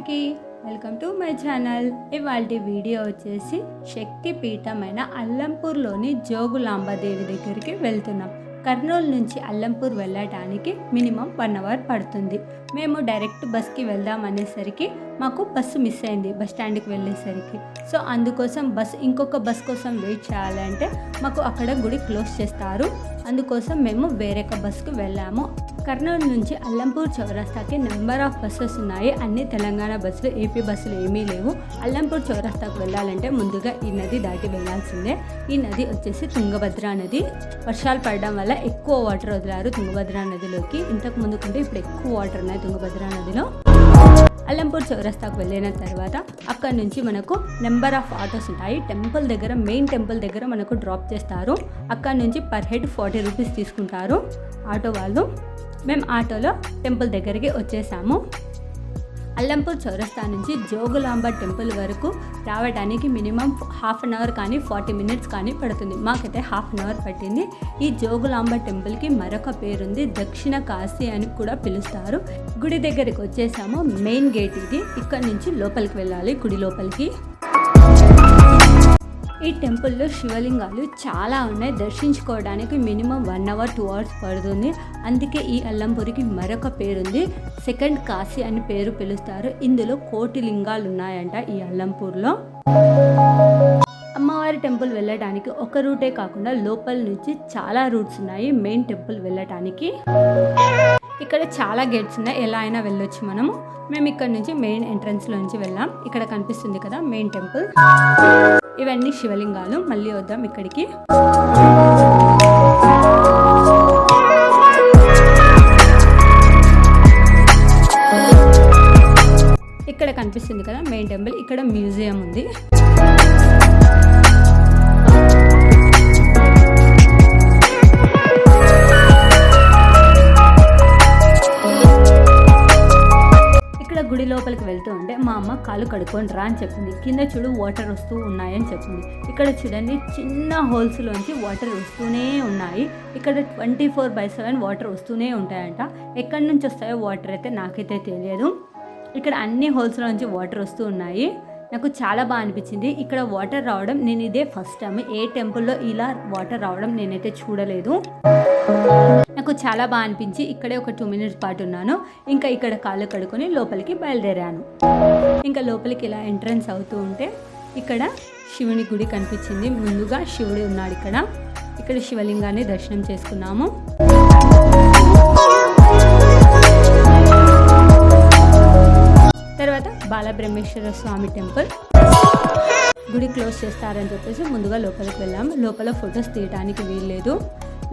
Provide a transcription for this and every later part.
అందరికీ welcome to my channel. ఇవాళ video వచ్చేసి శక్తిపీఠమైన అల్లంపూర్లోని జోగులాంబదేవి దగ్గరికి వెళ్తున్నాం. కర్నూలు నుంచి అల్లంపూర్ వెళ్ళటానికి మినిమం వన్ అవర్ పడుతుంది. మేము డైరెక్ట్ బస్కి వెళ్దాం అనేసరికి మాకు బస్సు మిస్ అయింది బస్ స్టాండ్కి వెళ్ళేసరికి. సో అందుకోసం బస్ ఇంకొక బస్ కోసం వెయిట్ చేయాలంటే మాకు అక్కడ గుడి క్లోజ్ చేస్తారు. అందుకోసం మేము వేరొక బస్కు వెళ్ళాము. కర్నూలు నుంచి అల్లంపూర్ చౌరస్తాకి నెంబర్ ఆఫ్ బస్సెస్ ఉన్నాయి. అన్ని తెలంగాణ బస్సులు ఏపీ బస్సులు ఏమీ లేవు. అల్లంపూర్ చౌరస్తాకు వెళ్ళాలంటే ముందుగా ఈ నది దాటి వెళ్ళాల్సిందే. ఈ నది వచ్చేసి తుంగభద్ర నది. వర్షాలు పడడం వల్ల ఎక్కువ వాటర్ వదిలారు తుంగభద్ర నదిలోకి. ఇంతకు ముందు కంటే ఇప్పుడు ఎక్కువ వాటర్ ఉన్నాయి తుంగభద్ర నదిలో. అల్లంపూర్ చౌరస్తాకు వెళ్ళిన తర్వాత అక్కడ నుంచి మనకు నెంబర్ ఆఫ్ ఆటోస్ ఉంటాయి. టెంపుల్ దగ్గర మెయిన్ టెంపుల్ దగ్గర మనకు డ్రాప్ చేస్తారు. అక్కడ నుంచి పర్ హెడ్ ఫార్టీ రూపీస్ తీసుకుంటారు ఆటో వాళ్ళు. మేము ఆటోలో టెంపుల్ దగ్గరికి వచ్చేసాము. అల్లంపూర్ చౌరస్తా నుంచి జోగులాంబ టెంపుల్ వరకు రావడానికి మినిమం హాఫ్ అన్ అవర్ కానీ ఫార్టీ మినిట్స్ కానీ పడుతుంది. మాకైతే హాఫ్ అన్ అవర్ పట్టింది. ఈ జోగులాంబ టెంపుల్కి మరొక పేరుంది దక్షిణ కాశీ అని కూడా పిలుస్తారు. గుడి దగ్గరికి వచ్చేసాము. మెయిన్ గేట్ ఇది. ఇక్కడ నుంచి లోపలికి వెళ్ళాలి. గుడి లోపలికి. ఈ టెంపుల్లో శివలింగాలు చాలా ఉన్నాయి. దర్శించుకోవడానికి minimum one hour two hours పడుతుంది. అందుకే ఈ అల్లంపూరికి మరొక పేరుంది. సెకండ్ కాశీ అని పేరు పిలుస్తారు. ఇందులో కోటి లింగాలు ఉన్నాయంట ఈ అల్లంపూర్లో. అమ్మవారి టెంపుల్ వెళ్ళడానికి ఒక రూటే కాకుండా లోపల నుంచి చాలా రూట్స్ ఉన్నాయి. మెయిన్ టెంపుల్ వెళ్ళటానికి. ఇక్కడ చాలా గేట్స్ ఉన్నాయి. ఎలా అయినా వెళ్ళొచ్చు మనము. మేము ఇక్కడ నుంచి మెయిన్ ఎంట్రన్స్లో నుంచి వెళ్ళాం. ఇక్కడ కనిపిస్తుంది కదా మెయిన్ టెంపుల్ ఇవన్నీ శివలింగాలు. మళ్ళీ వద్దాం ఇక్కడికి. ఇక్కడ కనిపిస్తుంది కదా మెయిన్ టెంపుల్ ఇక్కడ మ్యూజియం ఉంది. లోపలికి వెళ్తూ ఉంటే మా అమ్మ కాలు కడుక్కొని రా అని చెప్పింది. కింద చూడు వాటర్ వస్తూ ఉన్నాయని చెప్పింది. ఇక్కడ చూడండి చిన్న హోల్స్లోంచి వాటర్ వస్తూనే ఉన్నాయి. ఇక్కడ twenty four by seven water వస్తూనే ఉంటాయంట. ఎక్కడి నుంచి వస్తాయో వాటర్ అయితే నాకైతే తెలియదు. ఇక్కడ అన్ని హోల్స్లోంచి వాటర్ వస్తూ ఉన్నాయి. నాకు చాలా బాగా అనిపించింది. ఇక్కడ వాటర్ రావడం నేను ఇదే ఫస్ట్ టైం ఏ టెంపుల్లో ఇలా వాటర్ రావడం నేనైతే చూడలేదు. నాకు చాలా బాగా అనిపించి ఇక్కడే ఒక టూ మినిట్స్ పాటు ఉన్నాను. ఇంకా ఇక్కడ కాళ్ళు కడుకొని లోపలికి బయలుదేరాను. ఇంకా లోపలికి ఇలా ఎంట్రన్స్ అవుతూ ఉంటే ఇక్కడ శివుని గుడి కనిపించింది. ముందుగా శివుడు ఉన్నాడు ఇక్కడ. ఇక్కడ శివలింగాన్ని దర్శనం చేసుకున్నాము. తర్వాత బాలబ్రహ్మేశ్వర స్వామి టెంపుల్. గుడి క్లోజ్ చేస్తారని చెప్పేసి ముందుగా లోపలికి వెళ్ళాం. లోపల ఫొటోస్ తీయడానికి వీల్లేదు.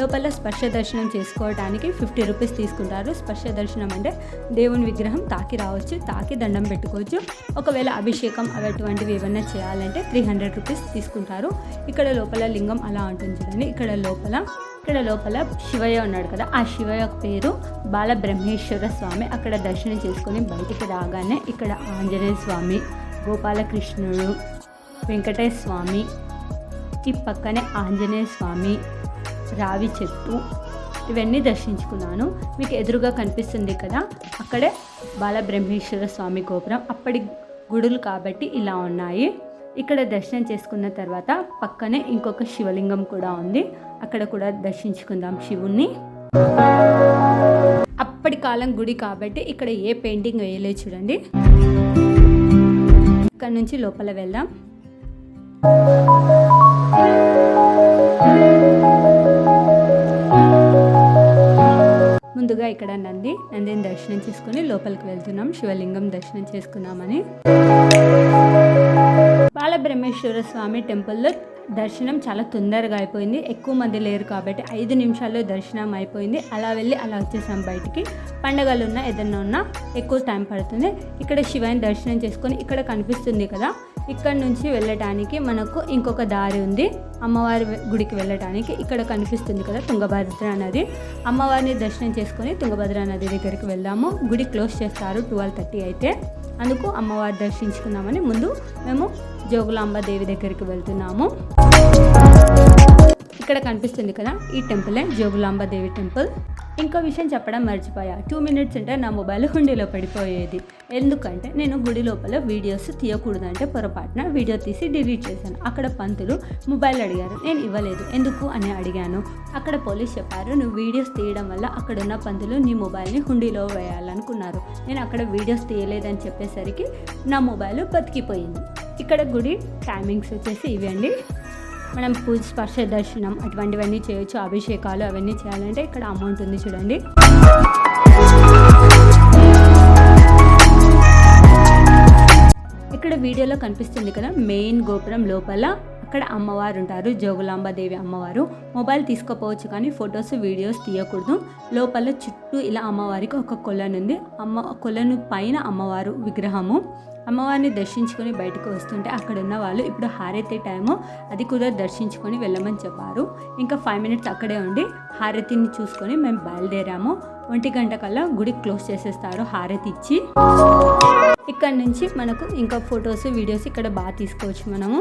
లోపల స్పర్శ దర్శనం చేసుకోవడానికి ఫిఫ్టీ రూపీస్ తీసుకుంటారు. స్పర్శ దర్శనం అంటే దేవుని విగ్రహం తాకి రావచ్చు తాకి దండం పెట్టుకోవచ్చు. ఒకవేళ అభిషేకం అటువంటివి ఏమైనా చేయాలంటే త్రీ హండ్రెడ్ రూపీస్ తీసుకుంటారు. ఇక్కడ లోపల లింగం అలా ఉంటుంది చూడండి. ఇక్కడ లోపల ఇక్కడ లోపల శివయ్య ఉన్నాడు కదా. ఆ శివయ్య పేరు బాలబ్రహ్మేశ్వర స్వామి. అక్కడ దర్శనం చేసుకొని బయటికి రాగానే ఇక్కడ ఆంజనేయ స్వామి గోపాలకృష్ణుడు వెంకటేశ్వర స్వామి ఈ పక్కనే ఆంజనేయ స్వామి రావి చెట్టు ఇవన్నీ దర్శించుకున్నాను. మీకు ఎదురుగా కనిపిస్తుంది కదా అక్కడే బాలబ్రహ్మేశ్వర స్వామి గోపురం. అప్పటి గుడులు కాబట్టి ఇలా ఉన్నాయి. ఇక్కడ దర్శనం చేసుకున్న తర్వాత పక్కనే ఇంకొక శివలింగం కూడా ఉంది. అక్కడ కూడా దర్శించుకుందాం శివుణ్ణి. అప్పటి కాలం గుడి కాబట్టి ఇక్కడ ఏ పెయింటింగ్ వేయలేదు చూడండి. ఇక్కడ నుంచి లోపల వెళ్దాం. ఇక్కడ నంది నందిని దర్శనం చేసుకుని లోపలికి వెళ్తున్నాం. శివలింగం దర్శనం చేసుకున్నామని. బాలబ్రహ్మేశ్వర స్వామి టెంపుల్లో దర్శనం చాలా తొందరగా అయిపోయింది. ఎక్కువ మంది లేరు కాబట్టి ఐదు నిమిషాల్లో దర్శనం అయిపోయింది. అలా వెళ్ళి అలా వచ్చేసాం బయటికి. పండగలు ఉన్నా ఏదన్నా ఉన్నా ఎక్కువ టైం పడుతుంది. ఇక్కడ శివాని దర్శనం చేసుకొని ఇక్కడ కనిపిస్తుంది కదా. ఇక్కడ నుంచి వెళ్ళటానికి మనకు ఇంకొక దారి ఉంది. అమ్మవారి గుడికి వెళ్ళటానికి ఇక్కడ కనిపిస్తుంది కదా తుంగభద్ర నది. అమ్మవారిని దర్శనం చేసుకొని తుంగభద్ర నది దగ్గరికి వెళ్దాము. గుడి క్లోజ్ చేస్తారు ట్వెల్వ్ థర్టీ అయితే. అందుకు అమ్మవారి దర్శించుకుందామని ముందు మేము జోగులాంబ దేవి దగ్గరికి వెళ్తున్నాము. ఇక్కడ కనిపిస్తుంది కదా ఈ టెంపులే జోగులాంబ దేవి టెంపుల్. ఇంకో విషయం చెప్పడం మర్చిపోయా. టూ మినిట్స్ ఉంటే నా మొబైల్ హుండీలో పడిపోయేది. ఎందుకంటే నేను గుడి లోపల వీడియోస్ తీయకూడదంటే పొరపాటున వీడియో తీసి డిలీట్ చేశాను. అక్కడ పంతులు మొబైల్ అడిగారు. నేను ఇవ్వలేదు. ఎందుకు అని అడిగాను. అక్కడ పోలీస్ చెప్పారు నువ్వు వీడియోస్ తీయడం వల్ల అక్కడ ఉన్న పంతులు నీ మొబైల్ని హుండీలో వేయాలనుకున్నారు. నేను అక్కడ వీడియోస్ తీయలేదని చెప్పేసరికి నా మొబైల్ బతికిపోయింది. ఇక్కడ గుడి టైమింగ్స్ వచ్చేసి ఇవి అండి మనం పూజ స్పర్శ దర్శనం అటువంటివన్నీ చేయొచ్చు అభిషేకాలు అవన్నీ చేయాలంటే ఇక్కడ అమౌంట్ ఉంది చూడండి. ఇక్కడ వీడియోలో కనిపిస్తుంది కదా మెయిన్ గోపురం లోపల అక్కడ అమ్మవారు ఉంటారు జోగులాంబాదేవి అమ్మవారు. మొబైల్ తీసుకోపోవచ్చు కానీ ఫొటోస్ వీడియోస్ తీయకూడదు. లోపల చుట్టూ ఇలా అమ్మవారికి ఒక కొలనుంది. అమ్మ కొలను పైన అమ్మవారు విగ్రహము. అమ్మవారిని దర్శించుకొని బయటకు వస్తుంటే అక్కడ ఉన్న వాళ్ళు ఇప్పుడు హారతి టైము. అది కూడా దర్శించుకొని వెళ్ళమని చెప్పారు. ఇంకా ఫైవ్ మినిట్స్ అక్కడే ఉండి హారతిని చూసుకొని మేము బయలుదేరాము. ఒంటి గంట కల్లా గుడి క్లోజ్ చేసేస్తారు హారతి ఇచ్చి. ఇక్కడ నుంచి మనకు ఇంకా ఫొటోస్ వీడియోస్ ఇక్కడ బాగా తీసుకోవచ్చు మనము.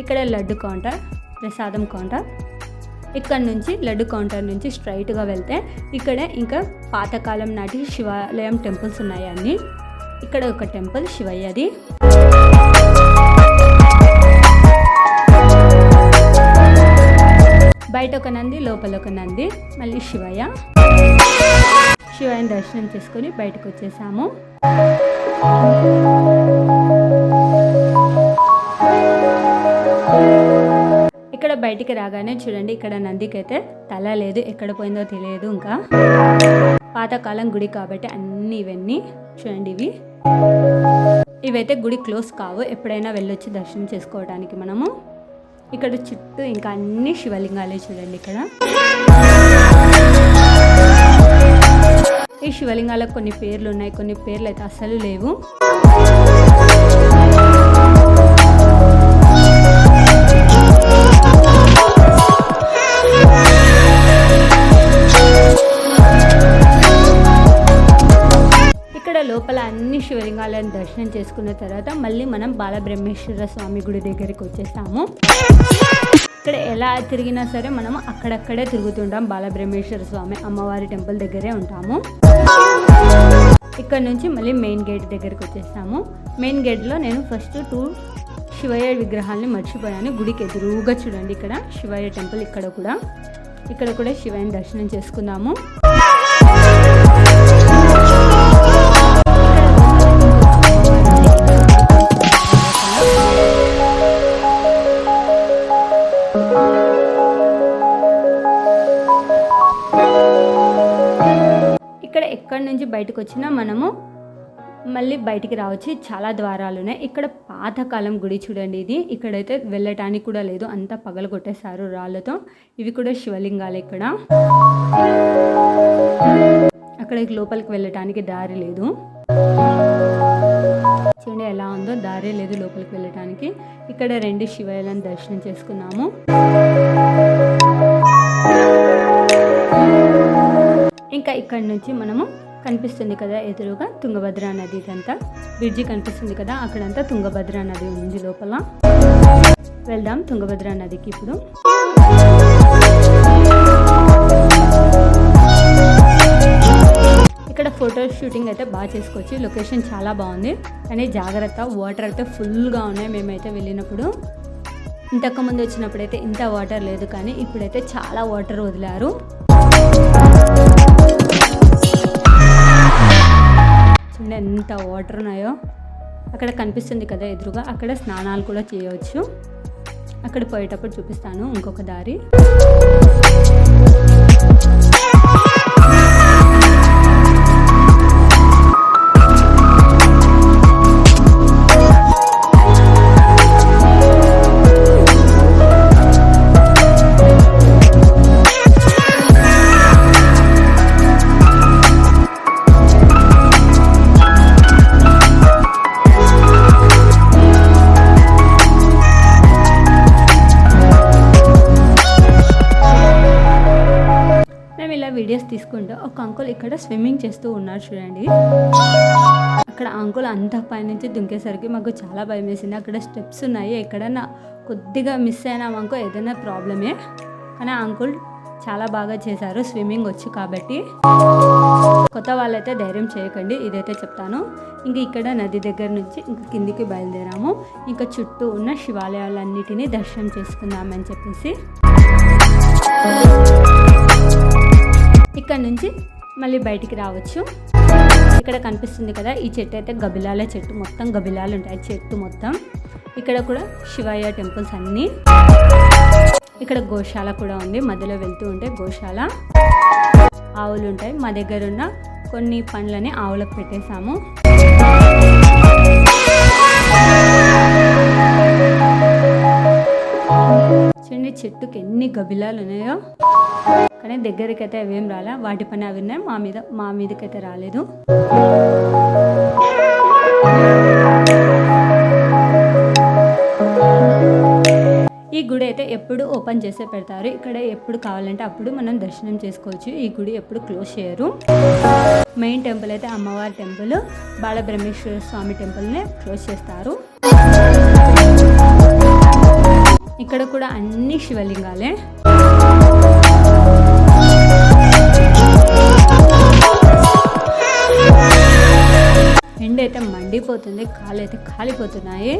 ఇక్కడ లడ్డు కౌంటర్ ప్రసాదం కౌంటర్. ఇక్కడ నుంచి లడ్డు కౌంటర్ నుంచి స్ట్రైట్గా వెళ్తే ఇక్కడే ఇంకా పాతకాలం నాటి శివాలయం టెంపుల్స్ ఉన్నాయి అన్నీ ఇక్కడ ఒక టెంపుల్ శివయ్యది. బయట ఒక నంది లోపల ఒక నంది మళ్ళీ శివయ్య. శివయ్యని దర్శనం చేసుకొని బయటకు వచ్చేసాము. ఇక్కడ బయటికి రాగానే చూడండి ఇక్కడ నందికైతే తల లేదు ఎక్కడ పోయిందో తెలియదు ఇంకా. పాతకాలం గుడి కాబట్టి అన్ని ఇవన్నీ చూడండి ఇవి. ఇవైతే గుడి క్లోజ్ కావు ఎప్పుడైనా వెళ్ళొచ్చి దర్శనం చేసుకోవడానికి మనము. ఇక్కడ చుట్టూ ఇంకా అన్ని శివలింగాలే చూడండి ఇక్కడ. ఈ శివలింగాలకు కొన్ని పేర్లు ఉన్నాయి కొన్ని పేర్లు అయితే అసలు లేవు. లోపల అన్ని శివలింగాలను దర్శనం చేసుకున్న తర్వాత మళ్ళీ మనం బాలబ్రహ్మేశ్వర స్వామి గుడి దగ్గరికి వచ్చేసాము. ఇక్కడ ఎలా తిరిగినా సరే మనం అక్కడక్కడే తిరుగుతుంటాం. బాలబ్రహ్మేశ్వర స్వామి అమ్మవారి టెంపుల్ దగ్గరే ఉంటాము. ఇక్కడ నుంచి మళ్ళీ మెయిన్ గేట్ దగ్గరికి వచ్చేసాము. మెయిన్ గేట్లో నేను ఫస్ట్ టూ శివయ్య విగ్రహాలని మర్చిపోయాను. గుడికి ఎదురుగా చూడండి ఇక్కడ శివయ్య టెంపుల్ ఇక్కడ కూడా. ఇక్కడ కూడా శివయ్యని దర్శనం చేసుకుందాము బయటకు వచ్చినా మనము మళ్ళీ బయటికి రావచ్చు చాలా ద్వారాలు ఉన్నాయి. ఇక్కడ పాతకాలం గుడి చూడండి ఇది. ఇక్కడైతే వెళ్ళటానికి కూడా లేదు. అంతా పగలగొట్టేశారు రాళ్ళతో. ఇవి కూడా శివలింగాలు ఇక్కడ. అక్కడ లోపలికి వెళ్ళటానికి దారి లేదు. చూడండి ఎలా ఉందో. దారి లేదు లోపలికి వెళ్ళటానికి. ఇక్కడ రెండు శివయ్యలను దర్శనం చేసుకున్నాము. ఇంకా ఇక్కడ నుంచి మనము కనిపిస్తుంది కదా ఎదురుగా తుంగభద్ర నది ఇదంతా. బ్రిడ్జి కనిపిస్తుంది కదా అక్కడంతా తుంగభద్ర నది ఉంది లోపల. వెళ్దాం తుంగభద్ర నదికి ఇప్పుడు. ఇక్కడ ఫోటో షూటింగ్ అయితే బాగా చేసుకోవచ్చు. లొకేషన్ చాలా బాగుంది. కానీ జాగ్రత్త వాటర్ అయితే ఫుల్గా ఉన్నాయి మేమైతే వెళ్ళినప్పుడు. ఇంతకుముందు వచ్చినప్పుడు అయితే ఇంత వాటర్ లేదు కానీ ఇప్పుడైతే చాలా వాటర్ వదిలారు. చూడండి ఎంత వాటర్ ఉన్నాయో. అక్కడ కనిపిస్తుంది కదా ఎదురుగా అక్కడ స్నానాలు కూడా చేయవచ్చు అక్కడ పోయేటప్పుడు చూపిస్తాను ఇంకొక దారి. తీసుకుంటే ఒక అంకుల్ ఇక్కడ స్విమ్మింగ్ చేస్తూ ఉన్నారు చూడండి. అక్కడ అంకుల్ అంత పైనుంచి దుంకేసరికి మాకు చాలా భయం వేసింది. అక్కడ స్టెప్స్ ఉన్నాయి. ఎక్కడన్నా కొద్దిగా మిస్ అయినామనుకో ఏదైనా ప్రాబ్లమే. కానీ ఆ అంకుల్ చాలా బాగా చేశారు స్విమ్మింగ్ వచ్చు కాబట్టి. కొత్త వాళ్ళైతే ధైర్యం చేయకండి. ఇదైతే చెప్తాను. ఇంక ఇక్కడ నది దగ్గర నుంచి ఇంక కిందికి బయలుదేరాము. ఇంకా చుట్టూ ఉన్న శివాలయాలన్నిటినీ దర్శనం చేసుకుందామని చెప్పేసి. ఇక్కడ నుంచి మళ్ళీ బయటికి రావచ్చు. ఇక్కడ కనిపిస్తుంది కదా ఈ చెట్టు అయితే గబిలాల చెట్టు మొత్తం గబిలాలు ఉంటాయి చెట్టు మొత్తం. ఇక్కడ కూడా శివయ్య టెంపుల్స్ అన్నీ. ఇక్కడ గోశాల కూడా ఉంది మధ్యలో వెళ్తూ ఉంటే గోశాల. ఆవులు ఉంటాయి మా దగ్గర ఉన్న కొన్ని పండ్లని ఆవులకు పెట్టేశాము. చూడండి చెట్టుకి ఎన్ని గబిలాలు ఉన్నాయో. కానీ దగ్గరికి అయితే అవేం రాలే. వాటి పని అవి మా మీద మా మీదకైతే రాలేదు. ఈ గుడి అయితే ఎప్పుడు ఓపెన్ చేసే పెడతారు. ఇక్కడ ఎప్పుడు కావాలంటే అప్పుడు మనం దర్శనం చేసుకోవచ్చు. ఈ గుడి ఎప్పుడు క్లోజ్ చేయరు. మెయిన్ టెంపుల్ అయితే అమ్మవారి టెంపుల్. బాలబ్రహ్మేశ్వర స్వామి టెంపుల్నే క్లోజ్ చేస్తారు. ఇక్కడ కూడా అన్ని శివలింగాలే. ఎండ అయితే మండిపోతుంది కాళ్ళు అయితే కాలిపోతున్నాయి.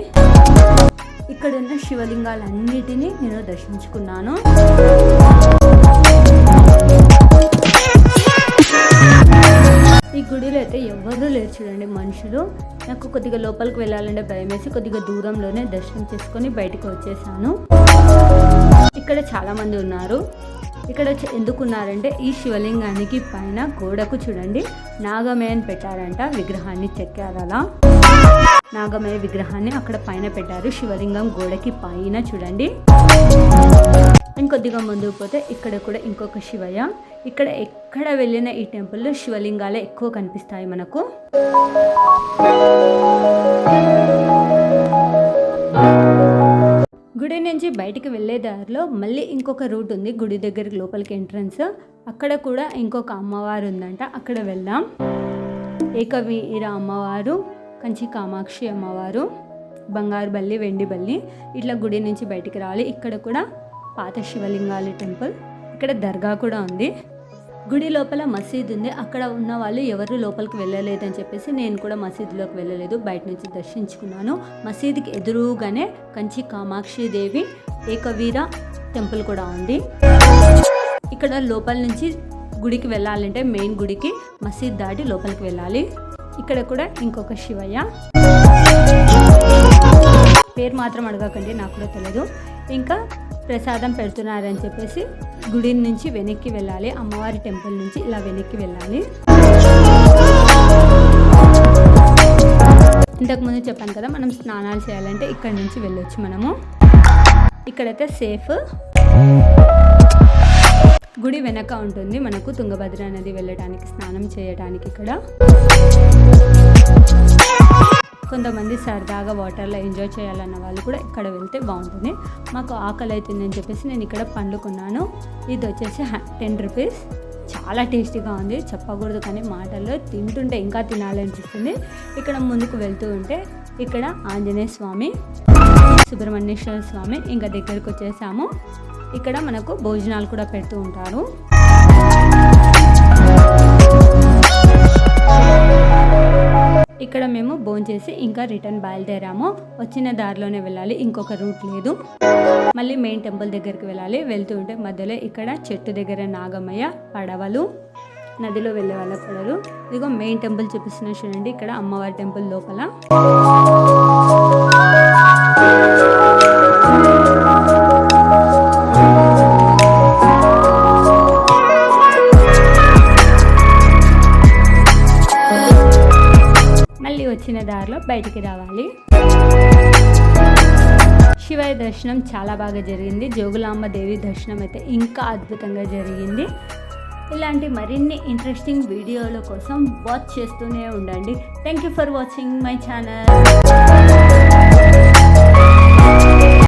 ఇక్కడ ఉన్న శివలింగాలన్నిటినీ నేను దర్శించుకున్నాను. ఈ గుడిలో అయితే ఎవరూ లేరు చూడండి మనుషులు. నాకు కొద్దిగా లోపలికి వెళ్ళాలంటే భయం వేసి కొద్దిగా దూరంలోనే దర్శనం చేసుకొని బయటకు వచ్చేసాను. ఇక్కడ చాలామంది ఉన్నారు. ఇక్కడ వచ్చి ఎందుకు ఉన్నారంటే ఈ శివలింగానికి పైన గోడకు చూడండి నాగమేయని పెట్టారంట విగ్రహాన్ని చెక్కారు అలా. నాగమయ విగ్రహాన్ని అక్కడ పైన పెట్టారు శివలింగం గోడకి పైన చూడండి. ఇంకొద్దిగా ముందుకు పోతే ఇక్కడ కూడా ఇంకొక శివయ్య. ఇక్కడ ఎక్కడ వెళ్ళిన ఈ టెంపుల్లో శివలింగాలే ఎక్కువ కనిపిస్తాయి మనకు. గుడి నుంచి బయటికి వెళ్ళే దారిలో మళ్ళీ ఇంకొక రూట్ ఉంది. గుడి దగ్గరికి లోపలికి ఎంట్రన్స్. అక్కడ కూడా ఇంకొక అమ్మవారు ఉందంట. అక్కడ వెళ్దాం. ఏకవీర అమ్మవారు కంచి కామాక్షి అమ్మవారు బంగారు బల్లి వెండి బల్లి ఇట్లా గుడి నుంచి బయటికి రావాలి. ఇక్కడ కూడా పాత శివలింగాలి టెంపుల్. ఇక్కడ దర్గా కూడా ఉంది. గుడి లోపల మసీద్ ఉంది. అక్కడ ఉన్న వాళ్ళు ఎవరు లోపలికి వెళ్ళలేదు అని చెప్పేసి నేను కూడా మసీదులోకి వెళ్ళలేదు. బయట నుంచి దర్శించుకున్నాను. మసీద్కి ఎదురుగానే కంచి కామాక్షి దేవి ఏకవీర టెంపుల్ కూడా ఉంది. ఇక్కడ లోపల నుంచి గుడికి వెళ్ళాలంటే మెయిన్ గుడికి మసీద్ దాటి లోపలికి వెళ్ళాలి. ఇక్కడ కూడా ఇంకొక శివయ్య. పేరు మాత్రం అడగకండి నాకు కూడా తెలియదు ఇంకా ప్రసాదం పెడుతున్నారని చెప్పేసి గుడి నుంచి వెనక్కి వెళ్ళాలి. అమ్మవారి టెంపుల్ నుంచి ఇలా వెనక్కి వెళ్ళాలి. ఇంతకుముందు చెప్పాను కదా మనం స్నానాలు చేయాలంటే ఇక్కడ నుంచి వెళ్ళొచ్చు మనము. ఇక్కడైతే సేఫ్ గుడి వెనక ఉంటుంది మనకు తుంగభద్ర నది వెళ్ళడానికి స్నానం చేయడానికి ఇక్కడ. కొంతమంది సరదాగా వాటర్లో ఎంజాయ్ చేయాలన్న వాళ్ళు కూడా ఇక్కడ వెళ్తే బాగుంటుంది. మాకు ఆకలి అవుతుందని చెప్పేసి నేను ఇక్కడ పండ్లు కొన్నాను ఇది వచ్చేసి టెన్ రూపీస్. చాలా టేస్టీగా ఉంది. చెప్పకూడదు కానీ మాటల్లో తింటుంటే ఇంకా తినాలనిపిస్తుంది. ఇక్కడ ముందుకు వెళ్తూ ఉంటే ఇక్కడ ఆంజనేయ స్వామి సుబ్రహ్మణ్యేశ్వర స్వామి ఇంకా దగ్గరకు వచ్చేసాము. ఇక్కడ మనకు భోజనాలు కూడా పెడుతూ ఉంటారు. ఇక్కడ మేము భోంచేసి ఇంకా రిటర్న్ బయలుదేరాము. వచ్చిన దారిలోనే వెళ్ళాలి ఇంకొక రూట్ లేదు. మళ్ళీ మెయిన్ టెంపుల్ దగ్గరికి వెళ్ళాలి. వెళ్తూ ఉంటే మధ్యలో ఇక్కడ చెట్టు దగ్గర నాగమయ్య పడవలు నదిలో వెళ్ళే వాళ్ళ పడవలు. ఇదిగో మెయిన్ టెంపుల్ చూపిస్తున్న చూడండి ఇక్కడ అమ్మవారి టెంపుల్ లోపల. వచ్చిన దారిలో బయటికి రావాలి. శివయ్య దర్శనం చాలా బాగా జరిగింది. జోగులాంబ దేవి దర్శనం అయితే ఇంకా అద్భుతంగా జరిగింది. ఇలాంటి మరిన్ని ఇంట్రెస్టింగ్ వీడియోల కోసం వాచ్ చేస్తూనే ఉండండి. Thank you for watching my channel